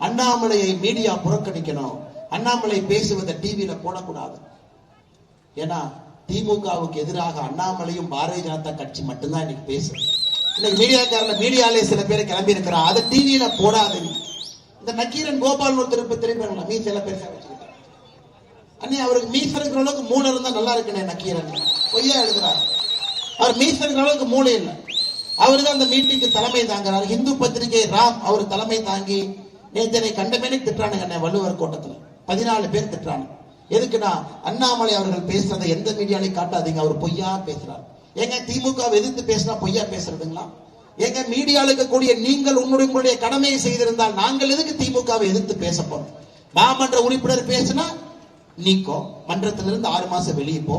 அண்ணாமலையை மீடியா புறக்கணிக்கணும். அண்ணாமலை பேசுவதை டிவியில போடக்கூடாது. ஏன்னா திமுகவுக்கு எதிராக அண்ணாமலையும் பாரதிய ஜனதா கட்சி மட்டும்தான் இன்னைக்கு பேசுது. இன்னைக்கு மீடியாக்காரில் மீடியாலே சில பேர் கிளம்பி இருக்கிறா அதை டிவியில போடாது இந்த நக்கீரன் கோபால் ஒருத்தர் திரும்ப திரும்பி மீ சில பேர் அண்ணே அவருக்கு மீச இருக்கிற அளவுக்கு மூளை இருந்தா நல்லா இருக்குண்ணே நக்கீரன். பொய்யா எழுதுறாரு. அவர் மீச இருக்கிற அளவுக்கு மூளை இல்லை. அவர் தான் அந்த மீட்டிங்கு தலைமை தாங்குறாரு. இந்து பத்திரிகை ராம் அவர் தலைமை தாங்கி நேத்தனை கண்டமேனே திட்டானுங்க என்ன வள்ளுவர் கோட்டத்துல. பதினாலு பேர் திட்டானு எதுக்குன்னா அண்ணாமலை அவர்கள் பேசுறதை எந்த மீடியாலையும் காட்டாதீங்க அவர் பொய்யா பேசுறாரு. ஏங்க திமுக எதிர்த்து பேசினா பொய்யா பேசுறதுங்களா? எங்க மீடியாவில் இருக்கக்கூடிய நீங்கள் உங்களுடைய உங்களுடைய கடமையை செய்திருந்தால் நாங்கள் எதுக்கு திமுகவை எதிர்த்து பேச போறோம் மாமன்ற உறுப்பினர் பேசினா நீக்கோ மன்றத்திலிருந்து ஆறு மாசம் வெளியே போ.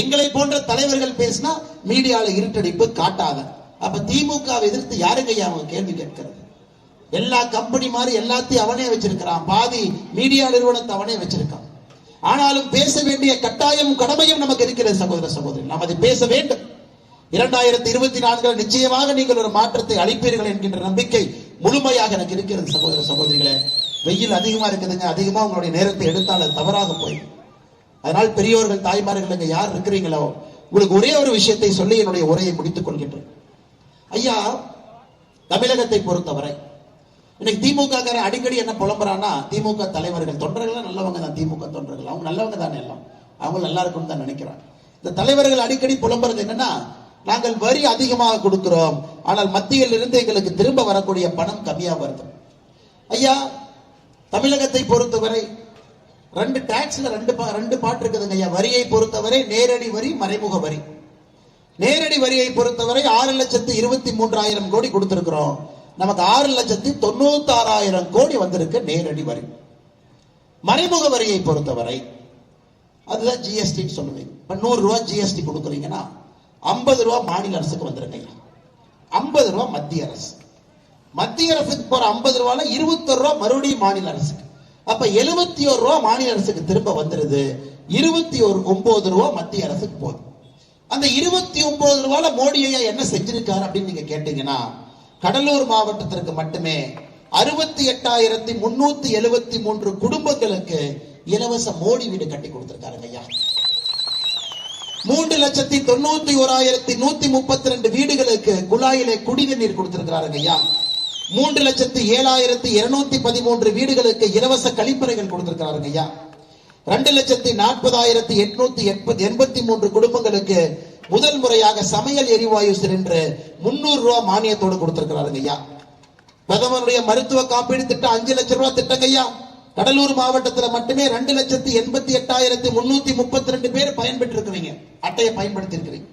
எங்களை போன்ற தலைவர்கள் பேசினா மீடியால இருட்டடிப்பு காட்டாத. அப்ப திமுகவை எதிர்த்து யாருங்க அவங்க கேள்வி கேட்கிறது? எல்லா கம்பெனி மாதிரி எல்லாத்தையும் அவனே வச்சிருக்கிறான். பாதி மீடியா நிறுவனத்தை அவனே வச்சிருக்கான். ஆனாலும் பேச வேண்டிய கட்டாயம் கடமையும் நமக்கு இருக்கிறது சகோதர சகோதரி. நாம் அதை பேச வேண்டும். இரண்டாயிரத்தி இருபத்தி நான்கில் நிச்சயமாக நீங்கள் ஒரு மாற்றத்தை அளிப்பீர்கள் என்கின்ற நம்பிக்கை முழுமையாக எனக்கு இருக்கிறது சகோதர சகோதரிகளே. வெயில் அதிகமா இருக்குதுங்க. அதிகமா உங்களுடைய நேரத்தை எடுத்தால் அது தவறாக போய் அதனால் பெரியோர்கள் தாய்மார்கள் யார் இருக்கிறீங்களோ உங்களுக்கு ஒரே ஒரு விஷயத்தை சொல்லி என்னுடைய உரையை முடித்துக் கொள்கின்றேன். ஐயா தமிழகத்தை பொறுத்தவரை இன்னைக்கு திமுக காரன் அடிக்கடி என்ன புலம்புறான்னா திமுக தலைவர்கள் தொண்டர்கள் நல்லவங்க தான் திமுக தொண்டர்கள். அவங்க நல்லவங்க தானே எல்லாம். அவங்க நல்லா இருக்கும்னு தான் நினைக்கிறாங்க. இந்த தலைவர்கள் அடிக்கடி புலம்புறது என்னன்னா நாங்கள் வரி அதிகமாக கொடுக்கிறோம். ஆனால் மத்தியில் இருந்து எங்களுக்கு திரும்ப வரக்கூடிய பணம் கம்மியாக வருது. ஐயா தமிழகத்தை பொறுத்தவரை ரெண்டு டாக்ஸ்ல ரெண்டு பா- ரெண்டு பாட்டு இருக்குதுங்க ஐயா. வரியை பொறுத்தவரை நேரடி வரி மறைமுக வரி. நேரடி வரியை பொறுத்தவரை ஆறு லட்சத்து இருபத்தி மூன்றாயிரம் கோடி கொடுத்திருக்கிறோம். நமக்கு ஆறு லட்சத்தி தொண்ணூத்தாறாயிரம் கோடி வந்திருக்கு நேரடி வரி. மறைமுக வரியை பொறுத்தவரை அதுதான் ஜிஎஸ்டி சொல்லுவீங்க இப்போ நூறு ரூபா ஜிஎஸ்டி கொடுக்குறீங்கன்னா ஐம்பது ரூபா மாநில அரசுக்கு வந்துருங்க ஐம்பது ரூபா மத்திய அரசு. மத்திய அரசுக்கு போற ஐம்பது ரூபால இருபத்தொரு ரூபா மறுபடியும் மாநில அரசுக்கு. அப்ப எழுபத்தி ஒரு ரூபா மாநில அரசுக்கு திரும்ப வந்துருது. இருபத்தி ஒரு ஒன்பது ரூபா மத்திய அரசுக்கு போகுது அந்த இருபத்தி ஒன்பது ரூபால மோடி ஐயா என்ன செஞ்சிருக்காரு அப்படின்னு நீங்க கேட்டீங்கன்னா கடலூர் மாவட்டத்திற்கு மட்டுமே அறுபத்தி எட்டாயிரத்தி முன்னூத்தி எழுபத்தி மூன்று குடும்பங்களுக்கு இலவச மோடி வீடு கட்டி கொடுத்திருக்காருங்க ஐயா. மூன்று லட்சத்தி தொண்ணூத்தி ஓராயிரத்தி நூத்தி முப்பத்தி ரெண்டு வீடுகளுக்கு குழாயிலே குடிநீர் கொடுத்திருக்கிறாருங்க ஐயா. மூன்று லட்சத்தி ஏழாயிரத்தி இருநூத்தி பதிமூன்று வீடுகளுக்கு இலவச கழிப்பறைகள் கொடுத்திருக்கிறாருங்க ஐயா. ரெண்டு லட்சத்தி நாற்பதாயிரத்தி எட்நூத்தி எண்பத்தி மூன்று குடும்பங்களுக்கு முதல் முறையாக சமையல் எரிவாயு சிலிண்டர் முன்னூறு ரூபாய் மானியத்தோடு கொடுத்திருக்கிறாருங்க ஐயா. பிரதமருடைய மருத்துவ காப்பீடு திட்டம் அஞ்சு லட்சம் ரூபாய் திட்டங்க ஐயா. கடலூர் மாவட்டத்துல மட்டுமே ரெண்டு லட்சத்தி எண்பத்தி எட்டாயிரத்தி முன்னூத்தி முப்பத்தி ரெண்டு பேர் பயன்பெற்று இருக்கிறீங்க அட்டையை பயன்படுத்தி இருக்கிறீங்க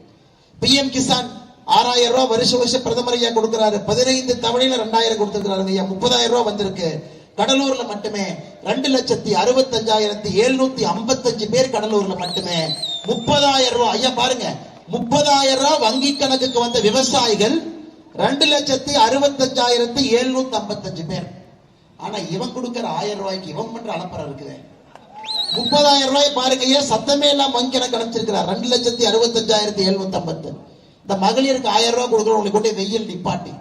பிஎம் கிசான் ஆறாயிரம் ரூபாய் வருஷ வருஷம் பிரதமர் ஐயா கொடுக்கிறாரு. பதினைந்து தவணையில ரெண்டாயிரம் கொடுத்திருக்கிறாருங்க ஐயா. முப்பதாயிரம் ரூபாய் வந்திருக்கு. கடலூர்ல மட்டுமே ரெண்டு லட்சத்தி அறுபத்தஞ்சாயிரத்தி எழுநூத்தி ஐம்பத்தஞ்சு பேர் கடலூர்ல மட்டுமே. முப்பதாயிரம் ரூபாய் ஐயா பாருங்க. முப்பதாயிரம் ரூபாய் வங்கி கணக்குக்கு வந்த விவசாயிகள் ரெண்டு லட்சத்தி அறுபத்தஞ்சாயிரத்தி எழுநூத்தி ஐம்பத்தஞ்சு பேர். ஆனா இவன் கொடுக்கற ஆயிரம் ரூபாய்க்கு இவன் பண்ற அலப்பறம் இருக்குது. முப்பதாயிரம் ரூபாய் பாருங்க சத்தமே எல்லாம் வங்கி கணக்கு அனுப்பிச்சிருக்கிறார். ரெண்டு லட்சத்தி அறுபத்தஞ்சாயிரத்தி எழுநூத்தி ஐம்பத்தி இந்த மகளிருக்கு ஆயிரம் ரூபாய் கொடுக்குறோம் உங்களுக்கு கொண்டு வெயில் நிப்பாட்டி.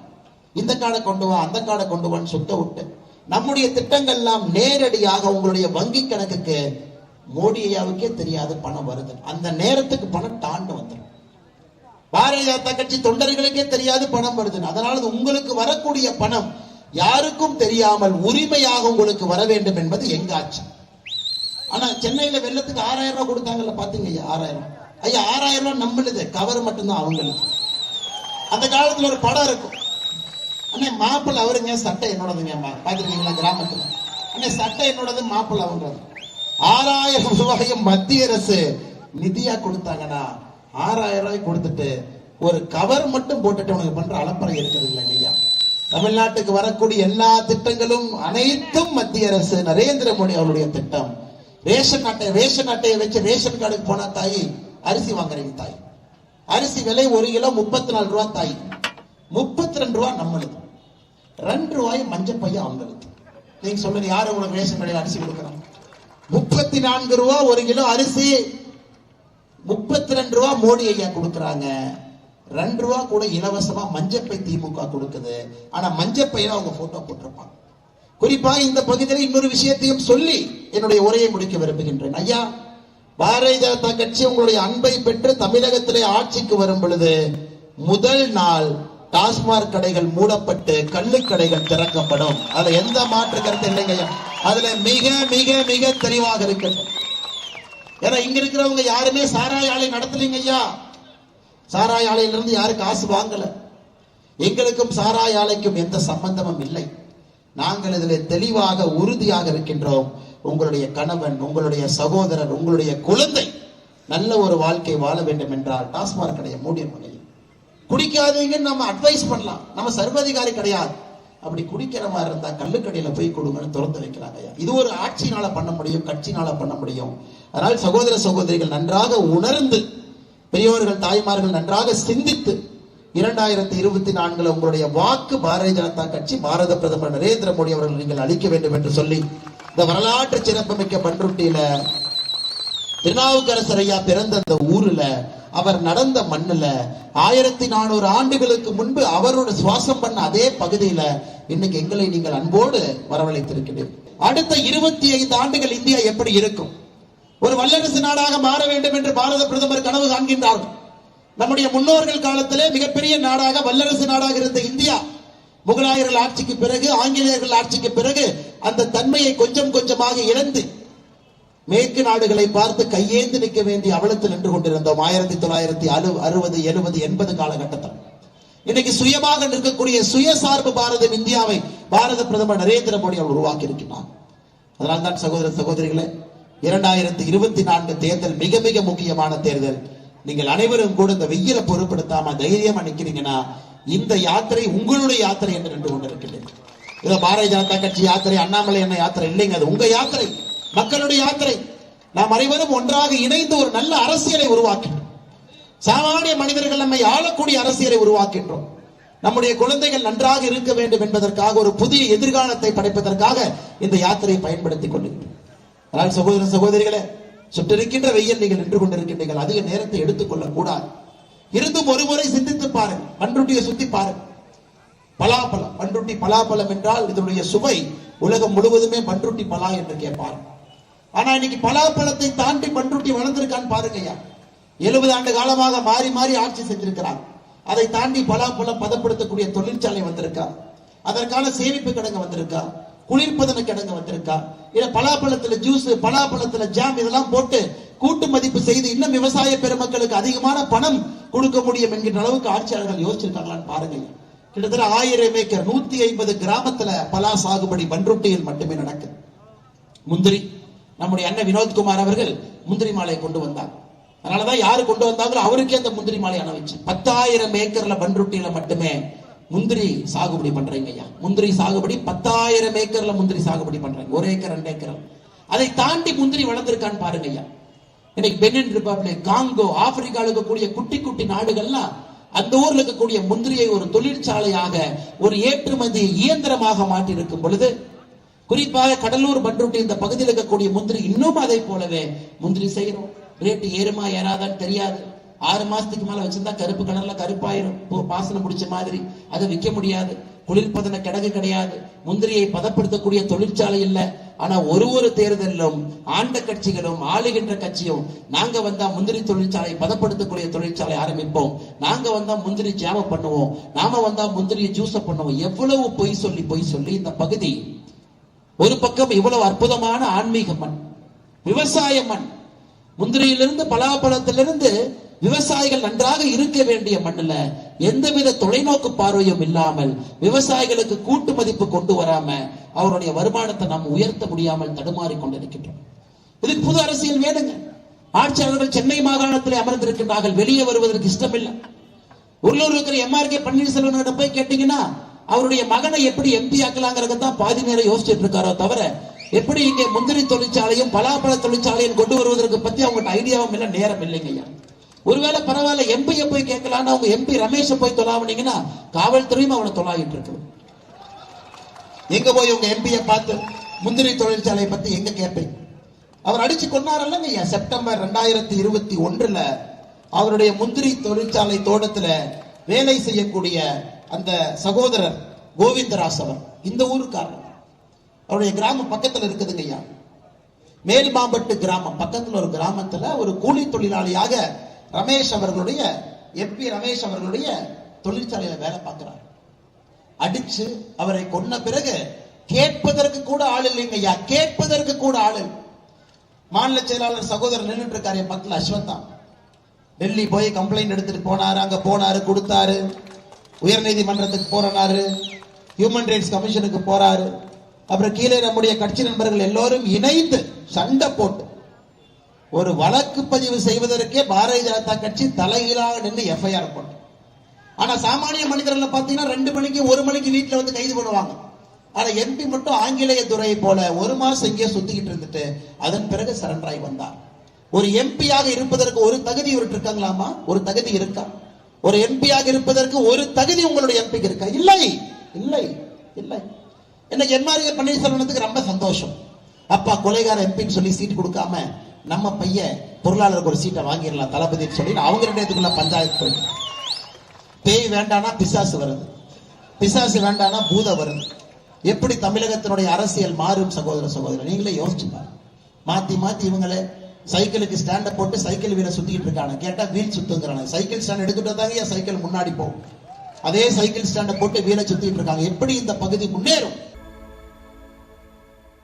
இந்த காடை கொண்டு வா அந்த காடை கொண்டு வான்னு சுத்த விட்டு. நம்முடைய திட்டங்கள் எல்லாம் நேரடியாக உங்களுடைய வங்கி கணக்குக்கு மோடி ஐயாவுக்கே தெரியாது பணம் வருது. அந்த நேரத்துக்கு பணம் தாண்டு வந்துடும் பாரதிய ஜனதா கட்சி தொண்டர்களுக்கே தெரியாது பணம் வருது அதனால உங்களுக்கு வரக்கூடிய பணம் யாருக்கும் தெரியாமல் உரிமையாக உங்களுக்கு வர வேண்டும் என்பது எங்க ஆட்சி. ஆனா சென்னையில வெள்ளத்துக்கு ஆறாயிரம் ரூபாய் கொடுத்தாங்கல்ல பாத்தீங்க ஐயா ஆறாயிரம். ஐயா ஆறாயிரம் ரூபாய் நம்மளுது கவர் மட்டும்தான் அவங்களுக்கு. அந்த காலத்துல ஒரு படம் இருக்கும். அண்ணே மாப்பிள்ளை அவருங்க சட்டை என்னோடதுங்க பாத்துருக்கீங்களா கிராமத்துல? அண்ணே சட்டை என்னோடது மாப்பிள்ள அவங்களது. ஆறாயிரம் ரூபாயும் மத்திய அரசு நிதியா கொடுத்தாங்கன்னா ஆறாயிரம் ரூபாய் கொடுத்துட்டு ஒரு கவர் மட்டும் போட்டுட்டு உனக்கு பண்ற அலப்பறை இருக்கிறது இல்லை ஐயா. தமிழ்நாட்டுக்கு வரக்கூடிய எல்லா திட்டங்களும் அனைத்தும் மத்திய அரசு நரேந்திர மோடி அவருடைய திட்டம். ரேஷன் அட்டை ரேஷன் அட்டையை வச்சு ரேஷன் கார்டுக்கு போனா தாய் அரிசி வாங்குறீங்க தாய். அரிசி விலை ஒரு கிலோ முப்பத்தி நாலு ரூபா தாய். முப்பத்தி ரெண்டு ரூபா நம்மளுக்கு. ரெண்டு ரூபாய் மஞ்சள் பையன் அவங்களுக்கு. நீங்க சொல்லுங்க யாரு உங்களுக்கு ரேஷன் கடையில் அரிசி கொடுக்குறாங்க? முப்பத்தி நான்கு ரூபா ஒரு கிலோ அரிசி முப்பத்தி ரெண்டு ரூபா மோடி ஐயா கொடுக்குறாங்க. ரெண்டு ரூபா கூட இலவசமா மஞ்சப்பை திமுக கொடுக்குது. ஆனா மஞ்சப்பையில அவங்க போட்டோ போட்டிருப்பாங்க. குறிப்பா இந்த பகுதியில் இன்னொரு விஷயத்தையும் சொல்லி என்னுடைய உரையை முடிக்க விரும்புகின்றேன். ஐயா பாரதிய ஜனதா கட்சி உங்களுடைய அன்பை பெற்று தமிழகத்திலே ஆட்சிக்கு வரும் பொழுது முதல் நாள் டாஸ்மாக் கடைகள் மூடப்பட்டு கள்ளுக்கடைகள் திறக்கப்படும். அதுல எந்த மாற்று கருத்து இல்லைங்க அதுல மிக மிக மிக தெளிவாக இருக்கிறது ஏன்னா இங்க இருக்கிறவங்க யாருமே சாராய ஆலை நடத்தலைங்க ஐயா. சாராய ஆலையிலிருந்து யாரும் காசு வாங்கல. எங்களுக்கும் சாராய ஆலைக்கும் எந்த சம்பந்தமும் இல்லை. நாங்கள் இதில் தெளிவாக உறுதியாக இருக்கின்றோம். உங்களுடைய கணவன் உங்களுடைய சகோதரர் உங்களுடைய குழந்தை நல்ல ஒரு வாழ்க்கை வாழ வேண்டும் என்றால் டாஸ்மாக் கடையை மூடிய முறையில் குடிக்காதீங்கன்னு நம்ம அட்வைஸ் பண்ணலாம். நம்ம சர்வதிகாரி கிடையாது. அப்படி குடிக்கிற மாதிரி இருந்தா கல்லுக்கடையில போய் கொடுங்கன்னு திறந்து வைக்கிறாங்க ஐயா. இது ஒரு ஆட்சினால பண்ண முடியும் கட்சினால பண்ண முடியும். அதனால் சகோதர சகோதரிகள் நன்றாக உணர்ந்து பெரியோர்கள் தாய்மார்கள் நன்றாக சிந்தித்து இரண்டாயிரத்தி இருபத்தி நான்குல உங்களுடைய வாக்கு பாரதிய ஜனதா கட்சி பாரத பிரதமர் நரேந்திர மோடி அவர்கள் நீங்கள் அளிக்க வேண்டும் என்று சொல்லி இந்த வரலாற்று சிறப்புமிக்க பன்ருட்டியில திருநாவுக்கரசர் ஐயா பிறந்த அந்த ஊர்ல அவர் நடந்த மண்ணுல ஆயிரத்தி நானூறு ஆண்டுகளுக்கு முன்பு அவரோட சுவாசம் பண்ண அதே பகுதியில இன்னைக்கு எங்களை நீங்கள் அன்போடு வரவழைத்திருக்கிறீர்கள் அடுத்த இருபத்தி ஐந்து ஆண்டுகள் இந்தியா எப்படி இருக்கும்? ஒரு வல்லரசு நாடாக மாற வேண்டும் என்று பாரத பிரதமர் கனவு காண்கின்றார்கள் நம்முடைய முன்னோர்கள் காலத்திலே மிகப்பெரிய நாடாக வல்லரசு நாடாக இருந்த இந்தியா முகலாயர்கள் ஆட்சிக்கு பிறகு ஆங்கிலேயர்கள் ஆட்சிக்கு பிறகு அந்த தன்மையை கொஞ்சம் கொஞ்சமாக இழந்து மேற்கு நாடுகளை பார்த்து கையேந்து நிற்க வேண்டிய அவலத்தில் நின்று கொண்டிருந்தோம். ஆயிரத்தி தொள்ளாயிரத்தி அறு அறுபது எழுபது எண்பது காலகட்டத்தில். இன்னைக்கு சுயமாக நிற்கக்கூடிய சுயசார்பு பாரதம் இந்தியாவை பாரத பிரதமர் நரேந்திர மோடி அவர் உருவாக்கி இருக்கிறார் அதனால் தான் சகோதர சகோதரிகளே இரண்டாயிரத்தி இருபத்தி நான்கு தேர்தல் மிக மிக முக்கியமான தேர்தல். நீங்கள் அனைவரும் கூட இந்த வெயில பொருட்படுத்தாம தைரியமா நிக்கிறீங்கன்னா இந்த யாத்திரை உங்களுடைய யாத்திரை என்று நின்று கொண்டிருக்கிறேன். இதோ பாரதிய ஜனதா கட்சி யாத்திரை அண்ணாமலை என்ன யாத்திரை இல்லைங்க அது உங்க யாத்திரை. மக்களுடைய யாத்திரை. நாம் அனைவரும் ஒன்றாக இணைந்து ஒரு நல்ல அரசியலை உருவாக்கின்றோம். சாமானிய மனிதர்கள் நம்மை ஆளக்கூடிய அரசியலை உருவாக்கின்றோம். நம்முடைய குழந்தைகள் நன்றாக இருக்க வேண்டும் என்பதற்காக ஒரு புதிய எதிர்காலத்தை படைப்பதற்காக இந்த யாத்திரையை பயன்படுத்திக் கொள்ளுகிறோம் அதனால் சகோதர சகோதரிகளே சுற்றிருக்கின்ற வெயில் நீங்கள் நின்று கொண்டிருக்கின்றீர்கள். அதிக நேரத்தை எடுத்துக்கொள்ள கூடாது இருந்தும் ஒருமுறை சிந்தித்து பாருங்கள். பன்ருட்டியை சுத்தி பாருங்கள். பலாப்பழம். பன்ருட்டி பலாப்பழம் என்றால் இதனுடைய சுவை உலகம் முழுவதுமே பன்ருட்டி பலா என்று கேட்பார் ஆனா இன்னைக்கு பலாப்பழத்தை தாண்டி பன்ருட்டி வளர்ந்திருக்கான்னு பாருங்க எழுபது ஆண்டு காலமாக மாறி மாறி ஆட்சி செஞ்சிருக்கிறார். அதை தாண்டி பலாப்பழம் பதப்படுத்தக்கூடிய தொழிற்சாலை வந்திருக்கா? அதற்கான சேமிப்பு கிடங்கு வந்திருக்கா? குளிர்பதன கிடங்கு வந்திருக்கா? இல்ல பலாப்பழத்துல ஜூஸ் பலாப்பழத்துல ஜாம் இதெல்லாம் போட்டு கூட்டு மதிப்பு செய்து இன்னும் விவசாய பெருமக்களுக்கு அதிகமான பணம் கொடுக்க முடியும் என்கின்ற அளவுக்கு ஆட்சியாளர்கள் யோசிச்சிருக்காங்களான்னு பாருங்க கிட்டத்தட்ட ஆயிரம் ஏக்கர் நூத்தி ஐம்பது கிராமத்துல பலா சாகுபடி பன்ருட்டியில் மட்டுமே நடக்குது. முந்திரி நம்முடைய அண்ணன் வினோத்குமார் அவர்கள் முந்திரி மாலை கொண்டு வந்தார். அதனாலதான் யாரு கொண்டு வந்தாங்களோ அவருக்கே அந்த முந்திரி மாலை அணைச்சு பத்தாயிரம் ஏக்கர்ல பன்ருட்டியில மட்டுமே முந்திரி சாகுபடி பண்றீங்க ஐயா. முந்திரி சாகுபடி பத்தாயிரம் ஏக்கர்ல முந்திரி சாகுபடி பண்றாங்க. ஒரு ஏக்கர் ரெண்டு ஏக்கர். அதை தாண்டி முந்திரி வளர்ந்துருக்கான்னு பாருங்க ஐயா. இன்னைக்கு பெனின் ரிபப்ளிக் காங்கோ ஆப்பிரிக்காவில் இருக்கக்கூடிய குட்டி குட்டி நாடுகள்லாம் அந்த ஊர்ல இருக்கக்கூடிய முந்திரியை ஒரு தொழிற்சாலையாக ஒரு ஏற்றுமதி இயந்திரமாக மாற்றி இருக்கும் பொழுது குறிப்பாக கடலூர் பண்ருட்டி இந்த பகுதியில் இருக்கக்கூடிய முந்திரி இன்னும் அதை போலவே முந்திரி செய்யறோம் ரேட்டு ஏறுமா ஏறாதான்னு தெரியாது. ஆறு மாசத்துக்கு மேல வச்சிருந்தா கருப்பு கலர்ல கருப்பாயிரும். பாசனம் பிடிச்ச மாதிரி. அதை விற்க முடியாது. குளிர்பதன கிடங்கு கிடையாது. முந்திரியை பதப்படுத்தக்கூடிய தொழிற்சாலை இல்ல. ஆனா ஒரு ஒரு தேர்தலிலும் ஆண்ட கட்சிகளும் ஆளுகின்ற கட்சியும் நாங்க வந்தா முந்திரி தொழிற்சாலை பதப்படுத்தக்கூடிய தொழிற்சாலை ஆரம்பிப்போம். நாங்க வந்தா முந்திரி ஜாம பண்ணுவோம். நாம வந்தா முந்திரி ஜூஸ பண்ணுவோம். எவ்வளவு பொய் சொல்லி பொய் சொல்லி இந்த பகுதி ஒரு பக்கம் இவ்வளவு அற்புதமான ஆன்மீக மண் விவசாய மண் முந்திரியிலிருந்து பலாப்பழத்திலிருந்து விவசாயிகள் நன்றாக இருக்க வேண்டிய மண்ணுல எந்தவித தொலைநோக்கு பார்வையும் இல்லாமல் விவசாயிகளுக்கு கூட்டு மதிப்பு கொண்டு வராம அவருடைய வருமானத்தை நாம் உயர்த்த முடியாமல் தடுமாறி கொண்டிருக்கின்றோம். இதுக்கு புது அரசியல் வேணுங்க. ஆட்சியாளர்கள் சென்னை மாகாணத்தில் அமர்ந்திருக்கின்றார்கள். வெளியே வருவதற்கு இஷ்டமில்லை. உள்ளூர் இருக்கிற எம்ஆர்கே பன்னீர்செல்வன் போய் கேட்டீங்கன்னா அவருடைய மகனை எப்படி எம்பி ஆக்கலாங்கிறது தான் பாதி நேரம் யோசிச்சுட்டு இருக்காரோ தவிர எப்படி இங்கே முந்திரி தொழிற்சாலையும் பலாப்பழ தொழிற்சாலையும் கொண்டு வருவதற்கு பத்தி அவங்ககிட்ட ஐடியாவும் இல்லை நேரம் இல்லைங்க ஐயா. ஒருவேளை பரவாயில்ல எம்பியை போய் கேட்கலான்னு அவங்க எம்பி ரமேஷை போய் தொலாவினீங்கன்னா காவல்துறையும் அவனை தொலாவிட்டு இருக்கு எங்க போய் உங்க எம்பியை பார்த்து முந்திரி தொழிற்சாலையை பத்தி எங்க கேட்பீங்க? அவர் அடிச்சு கொண்டாரல்லங்க ஐயா செப்டம்பர் ரெண்டாயிரத்தி இருபத்தி ஒன்றுல அவருடைய முந்திரி தொழிற்சாலை தோட்டத்துல வேலை செய்யக்கூடிய அந்த சகோதரர் கோவிந்தராஸ் அவர் இந்த ஊருக்காரர். அவருடைய கிராமம் பக்கத்துல இருக்குதுங்க ஐயா. மேல்மாம்பட்டு கிராமம் பக்கத்துல ஒரு கிராமத்துல ஒரு கூலி தொழிலாளியாக ரமேஷ் அவர்களுடைய எம்பி ரமேஷ் அவர்களுடைய தொழிற்சாலையில வேலை பார்க்கிறார். அடிச்சு அவரை கொன்ன பிறகு கேட்பதற்கு கூட ஆள் இல்லைங்க ஐயா. கேட்பதற்கு கூட ஆள் இல்லை. மாநில செயலாளர் சகோதரர் நின்றுட்டு இருக்காரு என் பக்கத்துல டெல்லி போய் கம்ப்ளைண்ட் எடுத்துட்டு போனாரு அங்க போனாரு கொடுத்தாரு. உயர்நீதிமன்றத்துக்கு போறனாரு ஹியூமன் ரைட்ஸ் கமிஷனுக்கு போறாரு. அப்புறம் கீழே நம்முடைய கட்சி நண்பர்கள் எல்லோரும் இணைந்து சண்டை போட்டு ஒரு வழக்கு பதிவு செய்வதற்கே பாரதிய ஜனதா கட்சி தலைகீழாக நின்று எஃப்ஐஆர் போட்டு. ஆனா சாமானிய மனிதர்கள் பாத்தீங்கன்னா ரெண்டு மணிக்கு ஒரு மணிக்கு வீட்டுல வந்து கைது பண்ணுவாங்க. ஆனா எம்பி மட்டும் ஆங்கிலேய துறை போல ஒரு மாசம் இங்கே சுத்திக்கிட்டு இருந்துட்டு அதன் பிறகு சரண்டராய் வந்தார். ஒரு எம்பியாக இருப்பதற்கு ஒரு தகுதி இவர்கிட்ட இருக்காங்களாமா? ஒரு தகுதி இருக்கா? ஒரு எம்பியாக இருப்பதற்கு ஒரு தகுதி உங்களுடைய எம்பிக்கு இருக்கா? இல்லை. இல்லை. இல்லை. என்ன எம்ஆர்ஏ பன்னீர்செல்வத்துக்கு ரொம்ப சந்தோஷம். அப்பா கொலைகார எம்பின்னு சொல்லி சீட் கொடுக்காம நம்ம பையன் பொருளாளருக்கு ஒரு சீட்டை வாங்கிடலாம் தளபதினு சொல்லி அவங்க ரெண்டு பஞ்சாயத்து பேய் வேண்டானா பிசாசு வருது. பிசாசு வேண்டானா பூத வருது. எப்படி தமிழகத்தினுடைய அரசியல் மாறும் சகோதர சகோதரர்? நீங்களே யோசிச்சு பாருங்க. மாத்தி மாத்தி இவங்களே சைக்கிளுக்கு ஸ்டாண்ட போட்டு சைக்கிள் வீலை சுத்திக்கிட்டு இருக்காங்க கேட்டா வீல் சுத்துங்கிறாங்க சைக்கிள் ஸ்டாண்ட் எடுத்துட்டு வந்தாங்க சைக்கிள் முன்னாடி போகும் அதே சைக்கிள் ஸ்டாண்ட போட்டு வீலை சுத்திட்டு இருக்காங்க. எப்படி இந்த பகுதி முன்னேறும்?